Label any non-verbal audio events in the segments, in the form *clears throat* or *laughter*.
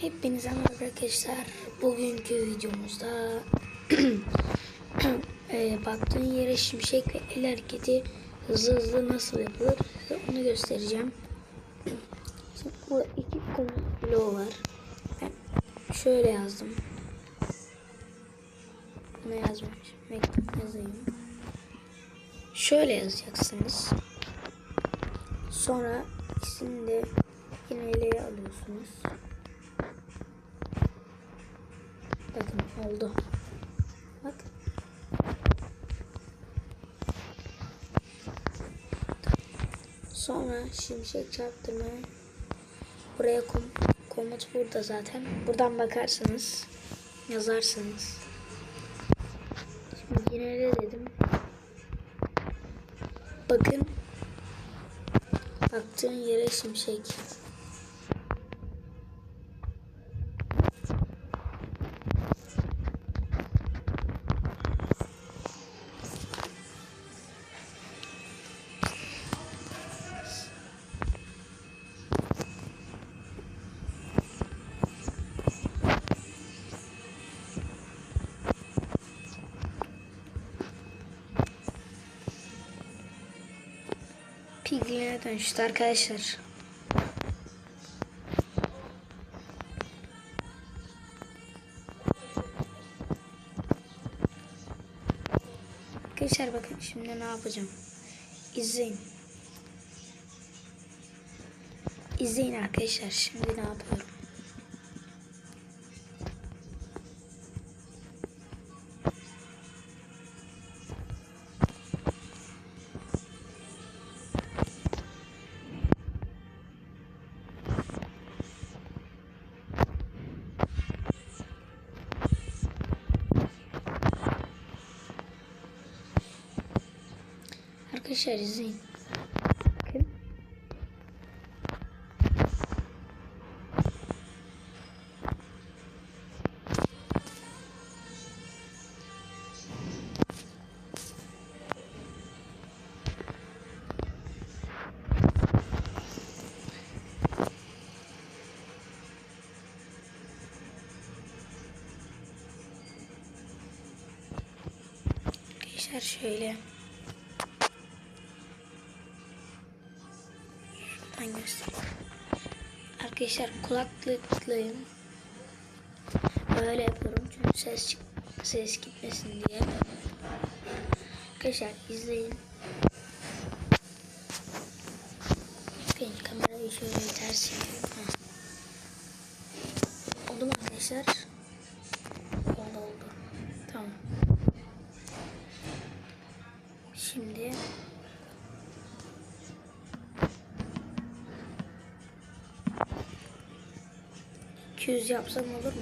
Hepinize merhaba arkadaşlar. Bugünkü videomuzda *clears throat* e, baktığın yere şimşek ve el hareketi hızlı hızlı nasıl yapılır size onu göstereceğim. *clears throat* Şimdi burada iki bloğu var. Ben şöyle yazdım. Bunu yazmamışım. Mektup yazayım. Şöyle yazacaksınız. Sonra ikisini de yine alıyorsunuz. Bakın oldu. Bak. Sonra şimşek çarptırma. Buraya kom komut burada zaten. Buradan bakarsınız. Yazarsınız. Şimdi yine de dedim. Bakın. Baktığın yere şimşek. Piglin'e dönüştü arkadaşlar. Arkadaşlar bakın şimdi ne yapacağım. İzleyin. İzleyin arkadaşlar şimdi ne yapıyorum. Arkadaşlar izleyin. Bakın. Arkadaşlar şöyle. Şuradan göstereyim. Arkadaşlar kulaklıklıyım. Böyle yapıyorum çünkü ses ses gitmesin diye. Arkadaşlar izleyin. Bakın kamerayı şöyle ters. Heh. Oldu mu arkadaşlar? 200 yapsam olur mu?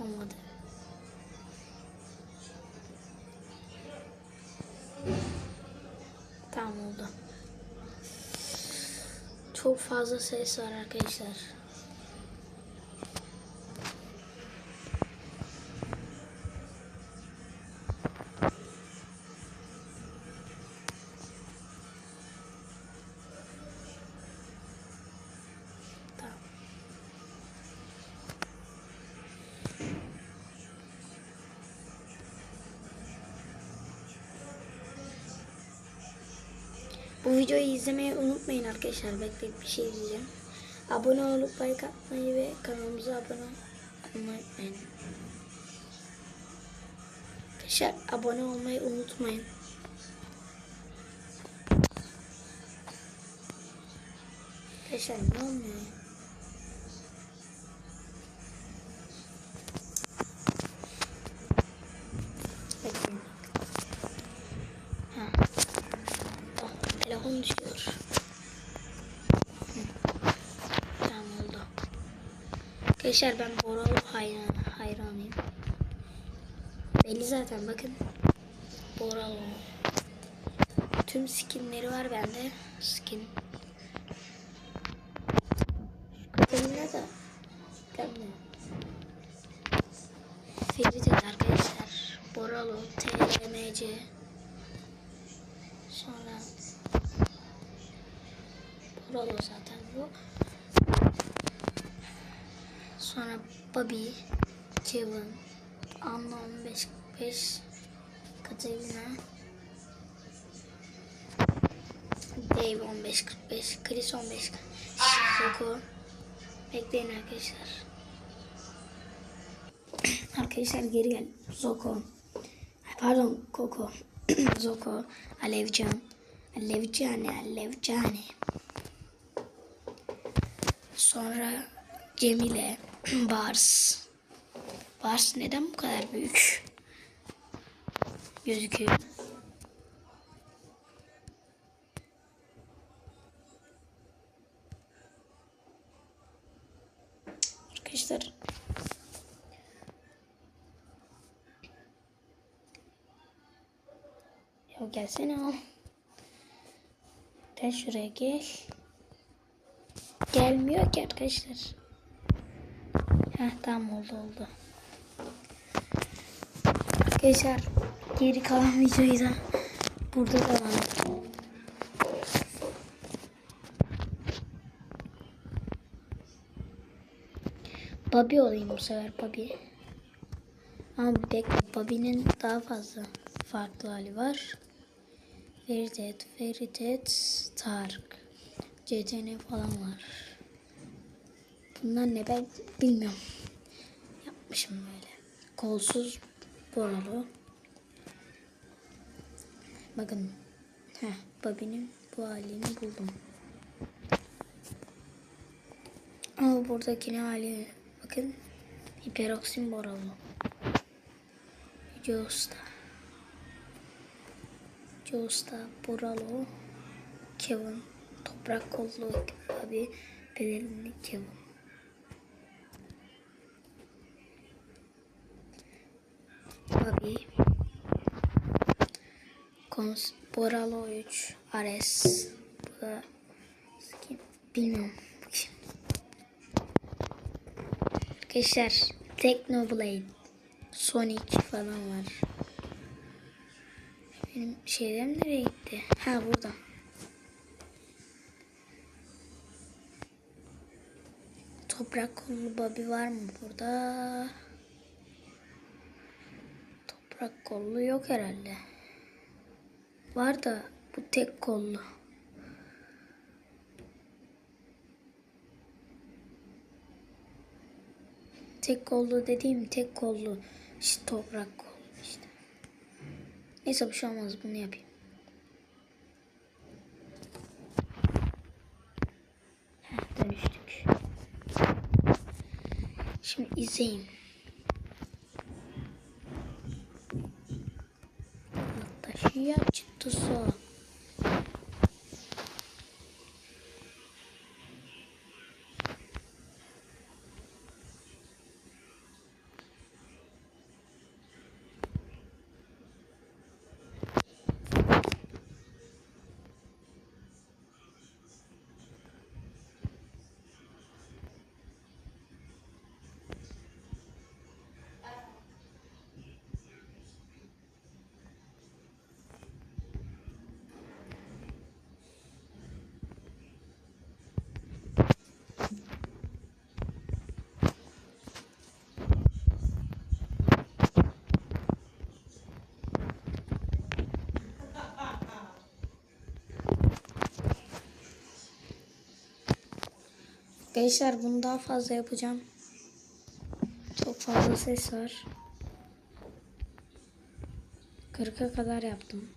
Olmadı. Tamam oldu. Çok fazla ses var arkadaşlar. Bu videoyu izlemeyi unutmayın arkadaşlar. Bekleyip bir şey diyeceğim. Abone olup like atmayı ve kanalımıza abone olmayı unutmayın. Arkadaşlar abone olmayı unutmayın. Arkadaşlar ne olmuyor Arkadaşlar ben Boralı hayran, hayranıyım. Belli zaten bakın. Boralı. Tüm skinleri var bende. Skin. Katalina da. Gelme. Ferit arkadaşlar. Boralo, TMC. Sonra Buralı zaten bu. Sonra Bobby, Kevin, Anna 15 45, Katerina, Dave 15 45, Chris 15 Coco. Bekleyin arkadaşlar. *clears throat* Arkadaşlar geri gel. Zoko. Pardon Coco. *clears throat* Zoko. Alevcan. Alevcane. Alevcane. Sonra Cemile. *clears throat* Bars. Bars neden bu kadar büyük? Gözüküyor. Arkadaşlar Ya gelsene al. Gel şuraya gel. Gelmiyor ki arkadaşlar. Heh tamam oldu oldu. Arkadaşlar geri kalan videoyu da burada devam edelim. Bobby olayım bu sefer Bobby. Ama bekle Bobby'nin daha fazla farklı hali var. Feridet, Feridet, Tarık. CTN falan var. Bunlar ne ben bilmiyorum. Yapmışım böyle. Kolsuz Boralo. Bakın. Heh, Bobby'nin bu halini buldum. Ama buradakine hali bakın. Hiperoksin Boralo. Josta. Josta, Boralo, Kevin, Toprak Kollu abi, Pelerinli Kevin. Abi, Kons, Boralo 3, Ares, bu da kim? Bilmiyorum. Arkadaşlar, Technoblade, Sonic falan var. Benim şeylerim nereye gitti? Ha burada. Toprak kollu Bobby var mı burada? Toprak kollu yok herhalde. Var da bu tek kollu. Tek kollu dediğim tek kollu. İşte toprak kollu işte. Neyse bir şey olmaz bunu yapayım. Heh, dönüştük. Şimdi izleyin. here Gençler bunu daha fazla yapacağım. Çok fazla ses var. 40'a kadar yaptım.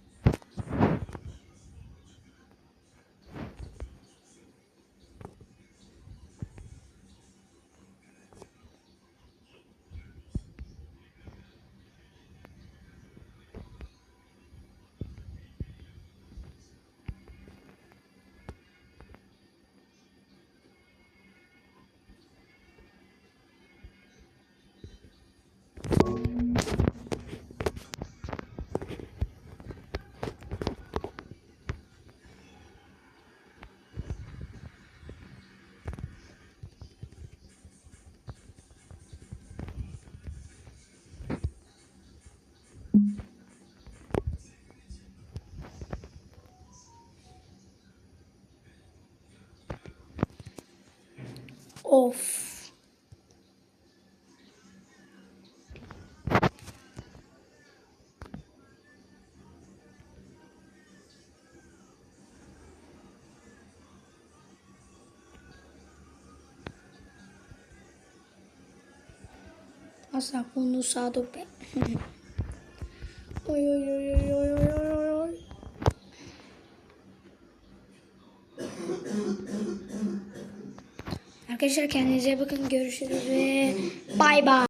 off. Nossa, condensado pé. *laughs* oi, oi, oi, oi, oi. oi. Arkadaşlar kendinize bakın görüşürüz ve bay bay.